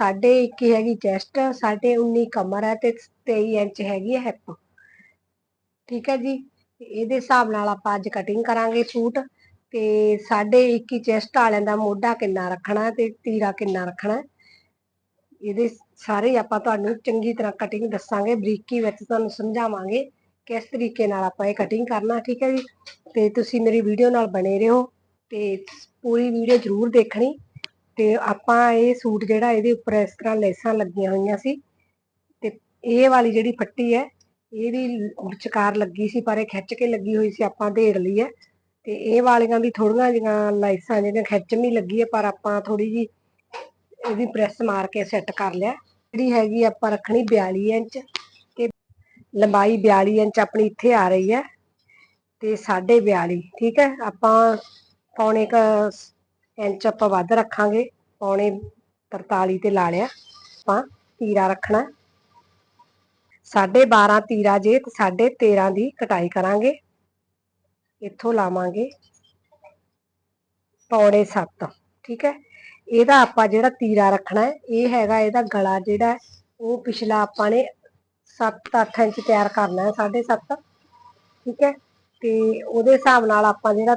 ਸਾਡੇ 21 ਹੈਗੀ ਚੈਸਟ ਸਾਡੇ 19 ਕਮਰ ਹੈ ਤੇ 23 ਇੰਚ ਹੈਗੀ ਹੈ ਹਿੱਪ ਠੀਕ ਹੈ ਜੀ? ਇਹਦੇ ਹਿਸਾਬ ਨਾਲ ਆਪਾਂ ਅੱਜ ਕਟਿੰਗ ਕਰਾਂਗੇ ਸੂਟ ਤੇ ਸਾਡੇ 21 ਚੈਸਟ ਵਾਲਿਆਂ ਦਾ ਮੋਢਾ ਕਿੰਨਾ ਰੱਖਣਾ ਤੇ ਤੀਰਾ ਕਿੰਨਾ ਰੱਖਣਾ। ਇਹਦੇ ਸਾਰੇ ਆਪਾਂ ਤੁਹਾਨੂੰ ਚੰਗੀ ਤਰ੍ਹਾਂ ਕਟਿੰਗ ਦੱਸਾਂਗੇ, ਬਰੀਕੀ ਵਿੱਚ ਤੁਹਾਨੂੰ ਸਮਝਾਵਾਂਗੇ ਕਿਸ ਤਰੀਕੇ ਨਾਲ ਆਪਾਂ ਇਹ ਕਟਿੰਗ ਕਰਨਾ, ਠੀਕ ਹੈ ਜੀ? ਤੇ ਤੁਸੀਂ ਮੇਰੀ ਵੀਡੀਓ ਨਾਲ ਬਣੇ ਰਹੋ ਤੇ ਪੂਰੀ ਵੀਡੀਓ ਜ਼ਰੂਰ ਦੇਖਣੀ। ਤੇ ਆਪਾਂ ਇਹ ਸੂਟ ਜਿਹੜਾ ਇਹਦੇ ਉੱਪਰ ਇਸ ਤਰ੍ਹਾਂ ਲੈਸਾਂ ਲੱਗੀਆਂ ਹੋਈਆਂ ਸੀ ਤੇ ਇਹ ਵਾਲੀ ਜਿਹੜੀ ਪੱਟੀ ਹੈ ਇਹ ਵੀ ਵਿਚਕਾਰ ਲੱਗੀ ਸੀ, ਪਰ ਇਹ ਖਿੱਚ ਕੇ ਲੱਗੀ ਹੋਈ ਸੀ, ਆਪਾਂ ਢੇੜ ਲਈ ਹੈ ਤੇ ਇਹ ਵਾਲੀਆਂ ਵੀ ਥੋੜੀਆਂ ਜਿਹੀਆਂ ਲਾਈਸਾਂ ਜਿਹੜੀਆਂ ਖਿੱਚਵੀਂ ਲੱਗੀ ਹੈ, ਪਰ ਆਪਾਂ ਥੋੜੀ ਜੀ ਇਹਦੀ ਪ੍ਰੈਸ ਮਾਰ ਕੇ ਸੈੱਟ ਕਰ ਲਿਆ। ਜਿਹੜੀ ਹੈਗੀ ਆਪਾਂ ਰੱਖਣੀ 42 ਇੰਚ ਤੇ ਲੰਬਾਈ 42 ਇੰਚ ਆਪਣੀ ਇੱਥੇ ਆ ਰਹੀ ਹੈ ਤੇ 42.5 ਠੀਕ ਹੈ? ਆਪਾਂ ਪੌਣੇ ਕ ਇੰਚ ਆਪਾਂ ਵੱਧ ਰੱਖਾਂਗੇ, ਪੌਣੇ 43 ਤੇ ਲਾ ਲਿਆ, ਆਪਾਂ ਤੀਰਾ ਰੱਖਣਾ। ਸਾਢੇ 12 ਤੀਰਾ ਜੇ ਤੇ ਸਾਢੇ 13 ਦੀ ਕਟਾਈ ਕਰਾਂਗੇ। ਇੱਥੋਂ ਲਾਵਾਂਗੇ ਪੌਣੇ 7 ਠੀਕ ਹੈ? ਇਹਦਾ ਆਪਾਂ ਜਿਹੜਾ ਤੀਰਾ ਰੱਖਣਾ ਹੈ, ਇਹ ਹੈਗਾ ਇਹਦਾ ਗਲਾ ਜਿਹੜਾ ਉਹ ਪਿਛਲਾ ਆਪਾਂ ਨੇ 7-8 ਇੰਚ ਤਿਆਰ ਕਰਨਾ ਹੈ 7.5 ਠੀਕ ਹੈ? ਤੇ ਉਹਦੇ ਹਿਸਾਬ ਨਾਲ ਆਪਾਂ ਜਿਹੜਾ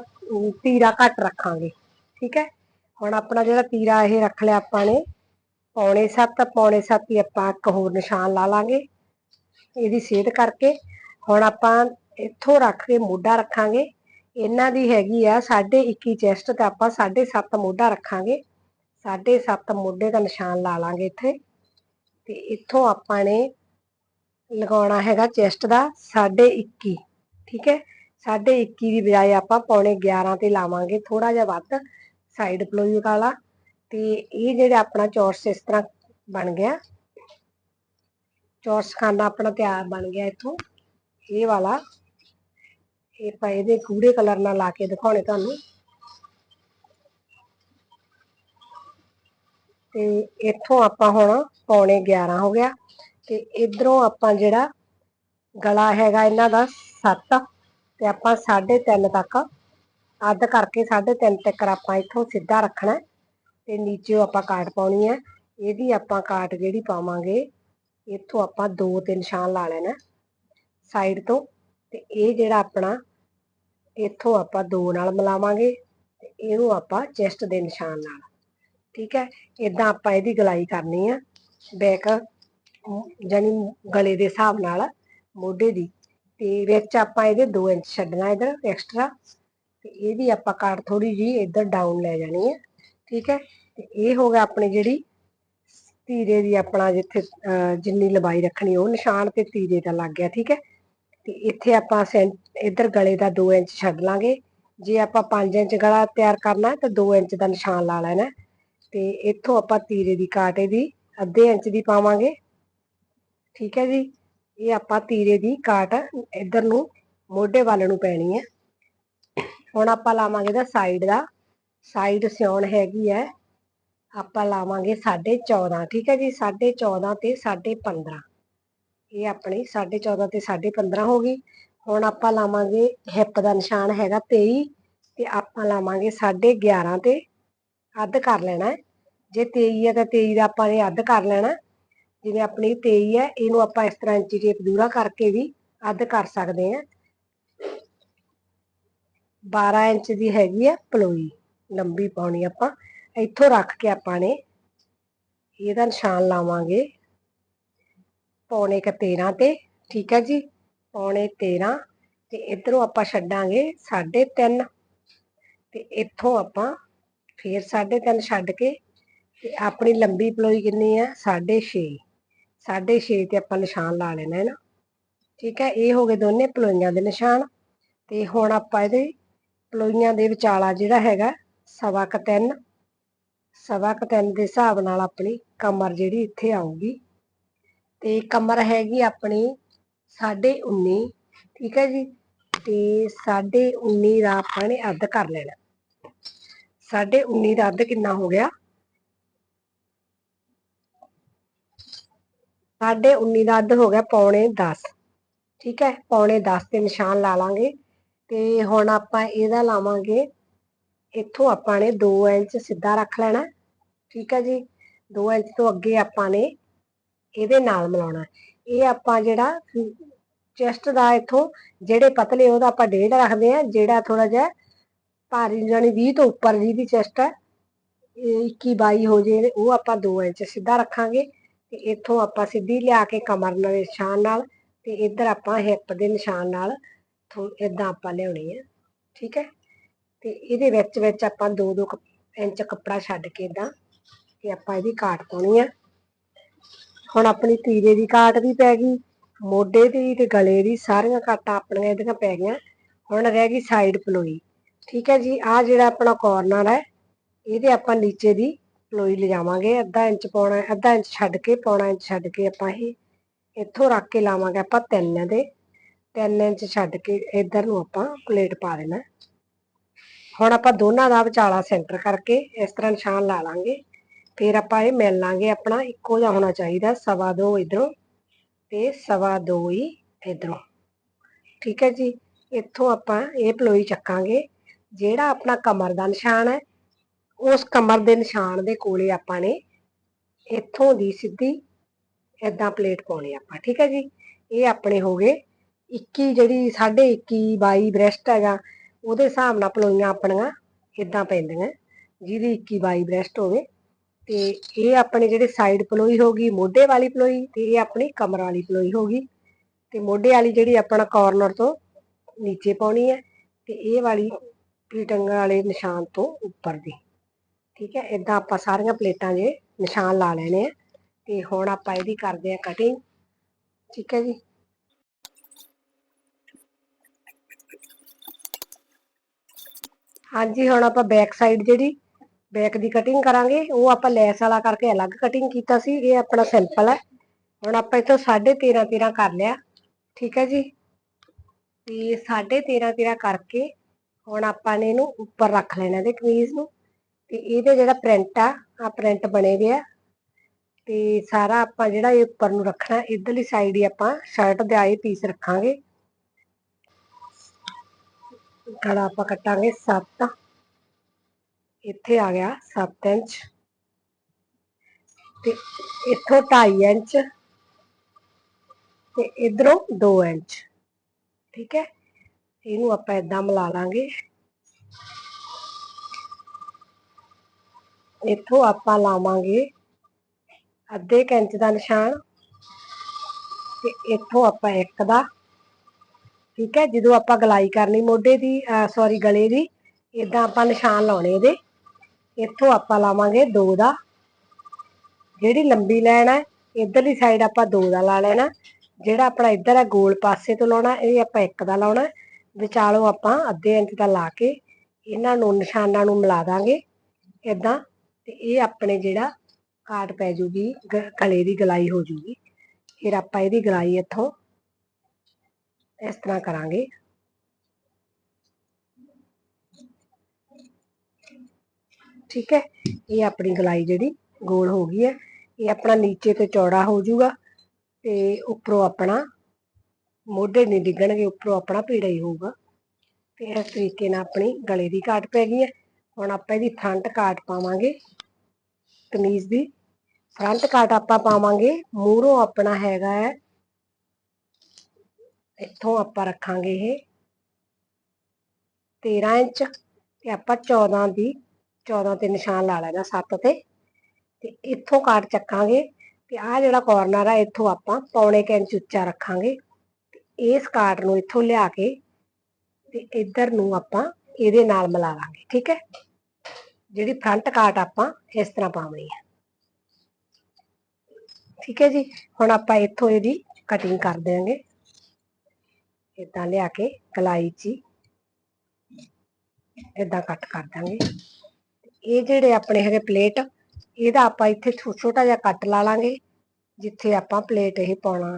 ਤੀਰਾ ਘੱਟ ਰੱਖਾਂਗੇ। ਠੀਕ ਹੈ ਹੁਣ ਆਪਣਾ ਜਿਹੜਾ ਤੀਰਾ ਇਹ ਰੱਖ ਲਿਆ ਆਪਾਂ ਨੇ ਪੌਣੇ 7 ਪੌਣੇ 7 ਹੀ ਆਪਾਂ ਇੱਕ ਹੋਰ ਨਿਸ਼ਾਨ ਲਾ ਲਾਂਗੇ ਇਹਦੀ ਸੇਧ ਕਰਕੇ ਹੁਣ ਆਪਾਂ ਇੱਥੋਂ ਰੱਖ ਕੇ ਮੋਢਾ ਰੱਖਾਂਗੇ ਇਹਨਾਂ ਦੀ ਹੈਗੀ ਆ 21 ਚੈਸਟ ਤੇ ਆਪਾਂ 7.5 ਮੋਢਾ ਰੱਖਾਂਗੇ 7.5 ਮੋਢੇ ਦਾ ਨਿਸ਼ਾਨ ਲਾ ਲਾਂਗੇ ਇੱਥੇ ਤੇ ਇੱਥੋਂ ਆਪਾਂ ਨੇ ਲਗਾਉਣਾ ਹੈਗਾ ਚੈਸਟ ਦਾ 21 ਠੀਕ ਹੈ 21 ਦੀ ਬਜਾਏ ਆਪਾਂ ਪੌਣੇ 11 ਤੇ ਲਾਵਾਂਗੇ ਥੋੜਾ ਜਿਹਾ ਵੱਧ ਸਾਈਡ ਪਲੋਈ ਵਾਲਾ ਤੇ ਇਹ ਜਿਹੜਾ ਆਪਣਾ ਚੌਰਸ ਇਸ ਤਰ੍ਹਾਂ ਬਣ ਗਿਆ। ਚੌਰਸ ਖਾਨਾ ਆਪਣਾ ਤਿਆਰ ਬਣ ਗਿਆ ਇੱਥੋਂ। ਇਹ ਵਾਲਾ। ਇਹ ਆਪਾਂ ਇਹਦੇ ਗੂੜੇ ਕਲਰ ਨਾਲ ਲਾ ਕੇ ਦਿਖਾਉਣੇ ਤੁਹਾਨੂੰ। ਤੇ ਇੱਥੋਂ ਆਪਾਂ ਹੁਣ ਪੌਣੇ 11 ਹੋ ਗਿਆ। ਤੇ ਇਧਰੋਂ ਆਪਾਂ ਜਿਹੜਾ ਗਲਾ ਹੈਗਾ ਇਹਨਾਂ ਦਾ 7 ਤੇ ਆਪਾਂ 3.5 ਤੱਕ ਅੱਧ ਕਰਕੇ 3.5 ਤੱਕ ਆਪਾਂ ਇੱਥੋਂ ਸਿੱਧਾ ਰੱਖਣਾ ਤੇ ਨੀਚੇ ਆਪਾਂ ਕਾਟ ਪਾਉਣੀ ਹੈ। ਇਹਦੀ ਆਪਾਂ ਕਾਟ ਜਿਹੜੀ ਪਾਵਾਂਗੇ, ਇੱਥੋਂ ਆਪਾਂ ਦੋ ਤੇ ਨਿਸ਼ਾਨ ਲਾ ਲੈਣਾ ਸਾਈਡ ਤੋਂ ਤੇ ਇਹ ਜਿਹੜਾ ਆਪਣਾ ਇੱਥੋਂ ਆਪਾਂ ਦੋ ਨਾਲ ਮਿਲਾਵਾਂਗੇ ਤੇ ਇਹਨੂੰ ਆਪਾਂ ਚੈਸਟ ਦੇ ਨਿਸ਼ਾਨ ਨਾਲ। ਠੀਕ ਹੈ ਇਦਾਂ ਆਪਾਂ ਇਹਦੀ ਗਲਾਈ ਕਰਨੀ ਆ ਬੈਕ ਜਾਨੀ ਗਲੇ ਦੇ ਹਿਸਾਬ ਨਾਲ ਮੋਢੇ ਦੀ ਤੇ ਵਿੱਚ ਆਪਾਂ ਇਹਦੇ 2 ਇੰਚ ਛੱਡਣਾ ਇਧਰ ਐਕਸਟਰਾ ਤੇ ਇਹਦੀ ਆਪਾਂ ਕਾਟ ਥੋੜੀ ਜੀ ਇਧਰ ਡਾਊਨ ਲੈ ਜਾਣੀ ਹੈ, ਠੀਕ ਹੈ? ਤੇ ਇਹ ਹੋ ਗਿਆ ਆਪਣੀ ਜਿਹੜੀ ਤੀਰੇ ਦੀ ਆਪਣਾ ਜਿੱਥੇ ਜਿੰਨੀ ਲੰਬਾਈ ਰੱਖਣੀ ਉਹ ਨਿਸ਼ਾਨ ਤੇ ਤੀਰੇ ਦਾ ਲੱਗ ਗਿਆ, ਠੀਕ ਹੈ? ਤੇ ਇੱਥੇ ਆਪਾਂ ਇਧਰ ਗਲੇ ਦਾ 2 ਇੰਚ ਛੱਡ ਲਾਂਗੇ। ਜੇ ਆਪਾਂ 5 ਇੰਚ ਗਲਾ ਤਿਆਰ ਕਰਨਾ ਤਾਂ 2 ਇੰਚ ਦਾ ਨਿਸ਼ਾਨ ਲਾ ਲੈਣਾ ਤੇ ਇੱਥੋਂ ਆਪਾਂ ਤੀਰੇ ਦੀ ਕਾਟ ਇਹਦੀ ਅੱਧੇ ਇੰਚ ਦੀ ਪਾਵਾਂਗੇ, ਠੀਕ ਹੈ ਜੀ? ਇਹ ਆਪਾਂ ਤੀਰੇ ਦੀ ਕਾਟ ਇਧਰ ਨੂੰ ਮੋਢੇ ਵੱਲ ਨੂੰ ਪੈਣੀ ਹੈ। ਹੁਣ ਆਪਾਂ ਲਾਵਾਂਗੇ ਦਾ ਸਾਈਡ ਦਾ ਸਾਈਡ ਸਿਉਣ ਹੈਗੀ ਹੈ। ਆਪਾਂ ਲਾਵਾਂਗੇ 14.5 ਠੀਕ ਹੈ ਜੀ? 14.5 ਤੇ 15.5 ਇਹ ਆਪਣੀ 14.5 ਤੇ 15.5 ਹੋ ਗਈ। ਹੁਣ ਆਪਾਂ ਲਾਵਾਂਗੇ ਹਿੱਪ ਦਾ ਨਿਸ਼ਾਨ ਹੈਗਾ 23 ਤੇ ਆਪਾਂ ਲਾਵਾਂਗੇ 11.5 ਤੇ ਅੱਧ ਕਰ ਲੈਣਾ ਜੇ 23 ਹੈ ਤਾਂ 23 ਦਾ ਆਪਾਂ ਇਹ ਅੱਧ ਕਰ ਲੈਣਾ ਜਿਵੇਂ ਆਪਣੀ 23 ਹੈ, ਇਹਨੂੰ ਆਪਾਂ ਇਸ ਤਰ੍ਹਾਂ ਇੰਚੀ ਟੇਪ ਦੂਰਾ ਕਰਕੇ ਵੀ ਅੱਧ ਕਰ ਸਕਦੇ ਹਾਂ। 12 ਇੰਚ ਦੀ ਹੈਗੀ ਆ ਪਲੋਈ, ਲੰਬੀ ਪਾਉਣੀ ਆਪਾਂ। ਇੱਥੋਂ ਰੱਖ ਕੇ ਆਪਾਂ ਨੇ ਇਹਦਾ ਨਿਸ਼ਾਨ ਲਾਵਾਂਗੇ। ਪੌਣੇ ਕ 13 ਤੇ, ਠੀਕ ਹੈ ਜੀ? ਪੌਣੇ 13 ਤੇ ਇਧਰੋਂ ਆਪਾਂ ਛੱਡਾਂਗੇ 3.5 ਤੇ ਇੱਥੋਂ ਆਪਾਂ ਫੇਰ 3.5 ਛੱਡ ਕੇ ਤੇ ਆਪਣੀ ਲੰਬੀ ਪਲੋਈ ਕਿੰਨੀ ਹੈ 6.5 6.5 ਤੇ ਆਪਾਂ ਨਿਸ਼ਾਨ ਲਾ ਲੈਣਾ ਹੈ ਨਾ। ਠੀਕ ਹੈ ਇਹ ਹੋ ਗਏ ਦੋਨੇ ਪਲੋਈਆਂ ਦੇ ਨਿਸ਼ਾਨ। ਤੇ ਹੁਣ ਆਪਾਂ ਇਹਦੇ ਪਲੋਈਆਂ ਦੇ ਵਿਚਾਲਾ ਜਿਹੜਾ ਹੈਗਾ, ਸਵਾ ਕ 3 ਸਵਾ ਕ 3 ਦੇ ਹਿਸਾਬ ਨਾਲ ਆਪਣੀ ਕਮਰ ਜਿਹੜੀ ਇੱਥੇ ਆਊਗੀ। ਤੇ ਕਮਰ ਹੈਗੀ ਆਪਣੀ 19.5 ਠੀਕ ਹੈ ਜੀ? ਤੇ 19.5 ਦਾ ਆਪਾਂ ਨੇ ਅੱਧ ਕਰ ਲੈਣਾ। 19.5 ਦਾ ਅੱਧ ਕਿੰਨਾ ਹੋ ਗਿਆ? ਸਾਢੇ 19 ਦਾ ਅੱਧ ਹੋ ਗਿਆ ਪੌਣੇ 10 ਠੀਕ ਹੈ? ਪੌਣੇ 10 ਤੇ ਨਿਸ਼ਾਨ ਲਾ ਲਾਂਗੇ। ਤੇ ਹੁਣ ਆਪਾਂ ਇਹਦਾ ਲਾਵਾਂਗੇ। ਇੱਥੋਂ ਆਪਾਂ ਨੇ 2 ਇੰਚ ਸਿੱਧਾ ਰੱਖ ਲੈਣਾ। ਠੀਕ ਹੈ ਜੀ? 2 ਇੰਚ ਤੋਂ ਅੱਗੇ ਆਪਾਂ ਨੇ ਇਹਦੇ ਨਾਲ ਮਿਲਾਉਣਾ। ਇਹ ਆਪਾਂ ਜਿਹੜਾ ਚੈਸਟ ਦਾ ਇਥੋਂ ਜਿਹੜੇ ਪਤਲੇ ਉਹਦਾ ਆਪਾਂ ਡੇਢ ਰੱਖਦੇ ਆ, ਜਿਹੜਾ ਥੋੜਾ ਜਿਹਾ ਭਾਰੀ ਜਾਨੀ 20 ਤੋਂ ਉੱਪਰ ਜਿਹਦੀ ਚੈਸਟ ਹੈ 21 22 ਹੋ ਜੇ, ਉਹ ਆਪਾਂ 2 ਇੰਚ ਸਿੱਧਾ ਰੱਖਾਂਗੇ। ਤੇ ਇੱਥੋਂ ਆਪਾਂ ਸਿੱਧੀ ਲਿਆ ਕੇ ਕਮਰ ਨਾਲ ਨਿਸ਼ਾਨ ਨਾਲ ਤੇ ਇੱਧਰ ਆਪਾਂ ਹਿੱਪ ਦੇ ਨਿਸ਼ਾਨ ਨਾਲ ਇਦਾਂ ਆਪਾਂ ਲਿਆਉਣੀ ਹੈ ਠੀਕ ਹੈ? ਤੇ ਇਹਦੇ ਵਿੱਚ ਵਿੱਚ ਆਪਾਂ 2-2 ਇੰਚ ਕੱਪੜਾ ਛੱਡ ਕੇ ਇਦਾਂ ਤੇ ਆਪਾਂ ਇਹਦੀ ਕਾਟ ਪਾਉਣੀ ਆ। ਹੁਣ ਆਪਣੀ ਤੀਰੇ ਦੀ ਕਾਟ ਵੀ ਪੈ ਗਈ, ਮੋਢੇ ਦੀ ਤੇ ਗਲੇ ਦੀ ਸਾਰੀਆਂ ਕਾਟਾਂ ਆਪਣੀਆਂ ਇਹਦੀਆਂ ਪੈ ਗਈਆਂ, ਹੁਣ ਰਹਿ ਗਈ ਸਾਈਡ ਪਲੋਈ, ਠੀਕ ਹੈ ਜੀ? ਆ ਜਿਹੜਾ ਆਪਣਾ ਕੋਰਨਰ ਹੈ, ਇਹਦੇ ਆਪਾਂ ਨੀਚੇ ਦੀ ਪਲੋਈ ਲਿਜਾਵਾਂਗੇ, ਅੱਧਾ ਇੰਚ ਪਾਉਣਾ, ਅੱਧਾ ਇੰਚ ਛੱਡ ਕੇ, ਪੌਣਾ ਇੰਚ ਛੱਡ ਕੇ ਆਪਾਂ ਇਹ ਇੱਥੋਂ ਰੱਖ ਕੇ ਲਾਵਾਂਗੇ ਆਪਾਂ ਤਿੰਨ ਦੇ। 3 ਇੰਚ ਛੱਡ ਕੇ ਇਧਰ ਨੂੰ ਆਪਾਂ ਪਲੇਟ ਪਾ ਦੇਣਾ। ਹੁਣ ਆਪਾਂ ਦੋਨਾਂ ਦਾ ਵਿਚਾਲਾ ਸੈਂਟਰ ਕਰਕੇ ਇਸ ਤਰ੍ਹਾਂ ਨਿਸ਼ਾਨ ਲਾ ਲਾਂਗੇ। ਫਿਰ ਆਪਾਂ ਇਹ ਮਿਲ ਲਾਂਗੇ ਆਪਣਾ, ਇੱਕੋ ਜਿਹਾ ਹੋਣਾ ਚਾਹੀਦਾ, ਸਵਾ ਦੋ ਇਧਰੋਂ ਤੇ ਸਵਾ ਦੋ ਹੀ ਇਧਰੋਂ। ਠੀਕ ਹੈ ਜੀ, ਇੱਥੋਂ ਆਪਾਂ ਇਹ ਪਲੋਈ ਚੱਕਾਂਗੇ। ਜਿਹੜਾ ਆਪਣਾ ਕਮਰ ਦਾ ਨਿਸ਼ਾਨ ਹੈ, ਉਸ ਕਮਰ ਦੇ ਨਿਸ਼ਾਨ ਦੇ ਕੋਲੇ ਆਪਾਂ ਨੇ ਇੱਥੋਂ ਦੀ ਸਿੱਧੀ ਇਦਾਂ ਪਲੇਟ ਪਾਉਣੀ ਆਪਾਂ। ਠੀਕ ਹੈ ਜੀ, ਇਹ ਆਪਣੇ ਹੋ ਗਏ 21 ਜਿਹੜੀ 21 22 ਬ੍ਰੈਸਟ ਹੈਗਾ, ਉਹਦੇ ਹਿਸਾਬ ਨਾਲ ਪਲੋਈਆਂ ਆਪਣੀਆਂ ਇਦਾਂ ਪੈਂਦੀਆਂ, ਜਿਹਦੀ 21 22 ਬ੍ਰੈਸਟ ਹੋਵੇ। ਤੇ ਇਹ ਆਪਣੇ ਜਿਹੜੇ ਸਾਈਡ ਪਲੋਈ ਹੋਗੀ ਮੋਢੇ ਵਾਲੀ ਪਲੋਈ ਤੇ ਇਹ ਆਪਣੀ ਕਮਰ ਵਾਲੀ ਪਲੋਈ ਹੋਗੀ ਤੇ ਮੋਢੇ ਵਾਲੀ ਜਿਹੜੀ ਆਪਣਾ ਕਾਰਨਰ ਤੋਂ ਨੀਚੇ ਪਾਉਣੀ ਹੈ ਤੇ ਇਹ ਵਾਲੀ ਪੀਟੰਗ ਵਾਲੇ ਨਿਸ਼ਾਨ ਤੋਂ ਉੱਪਰ ਦੀ। ਠੀਕ ਹੈ ਇਦਾਂ ਆਪਾਂ ਸਾਰੀਆਂ ਪਲੇਟਾਂ ਜੇ ਨਿਸ਼ਾਨ ਲਾ ਲੈਣੇ ਆ। ਤੇ ਹੁਣ ਆਪਾਂ ਇਹਦੀ ਕਰਦੇ ਆ ਕਟਿੰਗ ਠੀਕ ਹੈ ਜੀ। ਹਾਂਜੀ, ਹੁਣ ਆਪਾਂ ਬੈਕ ਸਾਈਡ ਜਿਹੜੀ ਬੈਕ ਦੀ ਕਟਿੰਗ ਕਰਾਂਗੇ, ਉਹ ਆਪਾਂ ਲੈਸ ਵਾਲਾ ਕਰਕੇ ਅਲੱਗ ਕਟਿੰਗ ਕੀਤਾ ਸੀ, ਇਹ ਆਪਣਾ ਸਿੰਪਲ ਹੈ। ਹੁਣ ਆਪਾਂ ਇਥੋਂ 13.5 13 ਕਰ ਲਿਆ, ਠੀਕ ਹੈ ਜੀ? ਤੇ 13.5 13 ਕਰਕੇ ਹੁਣ ਆਪਾਂ ਨੇ ਇਹਨੂੰ ਉੱਪਰ ਰੱਖ ਲੈਣਾ ਇਹਦੇ ਕਮੀਜ਼ ਨੂੰ। ਤੇ ਇਹਦੇ ਜਿਹੜਾ ਪ੍ਰਿੰਟ ਆ ਆ ਪ੍ਰਿੰਟ ਬਣੇ ਹੋਏ ਆ। ਤੇ ਸਾਰਾ ਆਪਾਂ ਜਿਹੜਾ ਇਹ ਉੱਪਰ ਨੂੰ ਰੱਖਣਾ, ਇਧਰਲੀ ਸਾਈਡ ਹੀ ਆਪਾਂ ਸ਼ਰਟ ਦੇ ਆਏ ਪੀਸ ਰੱਖਾਂਗੇ। ਗਲਾ ਆਪਾਂ ਕੱਟਾਂਗੇ 7 ਇੱਥੇ ਆ ਗਿਆ 7 ਇੰਚ। ਤੇ ਇੱਥੋਂ 2.5 ਇੰਚ ਤੇ ਇਧਰੋਂ 2 ਇੰਚ। ਠੀਕ ਹੈ? ਇਹਨੂੰ ਆਪਾਂ ਇਦਾਂ ਮਿਲਾ ਲਾਂਗੇ। ਇੱਥੋਂ ਆਪਾਂ ਲਾਵਾਂਗੇ ਅੱਧੇ ਇੰਚ ਦਾ ਨਿਸ਼ਾਨ ਤੇ ਇੱਥੋਂ ਆਪਾਂ ਇੱਕ ਦਾ ਠੀਕ ਹੈ, ਜਦੋਂ ਆਪਾਂ ਗਲਾਈ ਕਰਨੀ ਮੋਢੇ ਦੀ ਸੌਰੀ ਗਲੇ ਦੀ ਇਦਾਂ ਆਪਾਂ ਨਿਸ਼ਾਨ ਲਾਉਣੇ ਇਹਦੇ। ਇੱਥੋਂ ਆਪਾਂ ਲਾਵਾਂਗੇ 2 ਦਾ। ਜਿਹੜੀ ਲੰਬੀ ਲਾਈਨ ਹੈ, ਇਧਰਲੀ ਸਾਈਡ ਆਪਾਂ 2 ਦਾ ਲਾ ਲੈਣਾ। ਜਿਹੜਾ ਆਪਣਾ ਇੱਧਰ ਹੈ, ਗੋਲ ਪਾਸੇ ਤੋਂ ਲਾਉਣਾ, ਇਹ ਆਪਾਂ ਇੱਕ ਦਾ ਲਾਉਣਾ। ਵਿਚਾਲੋਂ ਆਪਾਂ ਅੱਧੇ ਇੰਚ ਦਾ ਲਾ ਕੇ, ਇਹਨਾਂ ਨੂੰ ਨਿਸ਼ਾਨਾਂ ਨੂੰ ਮਿਲਾ ਦਾਂਗੇ ਇਦਾਂ ਤੇ ਇਹ ਆਪਣੇ ਜਿਹੜਾ ਕਾਟ ਪੈ ਜੂਗੀ ਗਲੇ ਦੀ ਗਲਾਈ ਹੋ ਜੂਗੀ। ਫਿਰ ਆਪਾਂ ਇਹਦੀ ਗਲਾਈ ਇੱਥੋਂ ਇਸ ਤਰ੍ਹਾਂ ਕਰਾਂਗੇ। ਠੀਕ ਹੈ, ਇਹ ਆਪਣੀ ਗਲਾਈ ਜਿਹੜੀ ਗੋਲ ਹੋ ਗਈ ਹੈ, ਇਹ ਆਪਣਾ ਨੀਚੇ ਤੇ ਚੌੜਾ ਹੋ ਜਾਊਗਾ ਤੇ ਉੱਪਰੋਂ ਆਪਣਾ ਮੋਢੇ ਨਹੀਂ ਡਿੱਗਣਗੇ, ਉੱਪਰੋਂ ਆਪਣਾ ਪੀੜਾ ਹੀ ਹੋਊਗਾ। ਤੇ ਇਸ ਤਰੀਕੇ ਨਾਲ ਆਪਣੀ ਗਲੇ ਦੀ ਕਾਟ ਪੈ ਗਈ ਹੈ। ਹੁਣ ਆਪਾਂ ਇਹਦੀ ਫਰੰਟ ਕਾਟ ਪਾਵਾਂਗੇ। ਕਮੀਜ਼ ਦੀ ਫਰੰਟ ਕਾਟ ਆਪਾਂ ਪਾਵਾਂਗੇ। ਮੂਹਰੋਂ ਆਪਣਾ ਹੈਗਾ ਹੈ ਇੱਥੋਂ ਆਪਾਂ ਰੱਖਾਂਗੇ ਇਹ। 13 ਇੰਚ ਤੇ ਆਪਾਂ 14 ਦੀ 14 ਤੇ ਨਿਸ਼ਾਨ ਲਾ ਲੈਣਾ 7 ਤੇ। ਤੇ ਇੱਥੋਂ ਕਾਟ ਚੱਕਾਂਗੇ ਤੇ ਆਹ ਜਿਹੜਾ ਕਾਰਨਰ ਆ, ਇੱਥੋਂ ਆਪਾਂ ਪੌਣੇ ਕ ਇੰਚ ਉੱਚਾ ਰੱਖਾਂਗੇ। ਤੇ ਇਸ ਕਾਟ ਨੂੰ ਇੱਥੋਂ ਲਿਆ ਕੇ ਤੇ ਇੱਧਰ ਨੂੰ ਆਪਾਂ ਇਹਦੇ ਨਾਲ ਮਿਲਾ ਲਾਂਗੇ, ਠੀਕ ਹੈ? ਜਿਹੜੀ ਫਰੰਟ ਕਾਟ ਆਪਾਂ ਇਸ ਤਰ੍ਹਾਂ ਪਾਉਣੀ ਹੈ ਠੀਕ ਹੈ ਜੀ? ਹੁਣ ਆਪਾਂ ਇੱਥੋਂ ਇਹਦੀ ਕਟਿੰਗ ਕਰ ਦੇਵਾਂਗੇ ਇਦਾਂ ਲਿਆ ਕੇ ਕਲਾਈ 'ਚ ਇਦਾਂ ਕੱਟ ਕਰ ਦਾਂਗੇ। ਇਹ ਜਿਹੜੇ ਆਪਣੇ ਹੈਗੇ ਪਲੇਟ, ਇਹਦਾ ਆਪਾਂ ਇੱਥੇ ਛੋਟਾ ਜਿਹਾ ਕੱਟ ਲਾ ਲਾਂਗੇ, ਜਿੱਥੇ ਆਪਾਂ ਪਲੇਟ ਇਹ ਪਾਉਣਾ।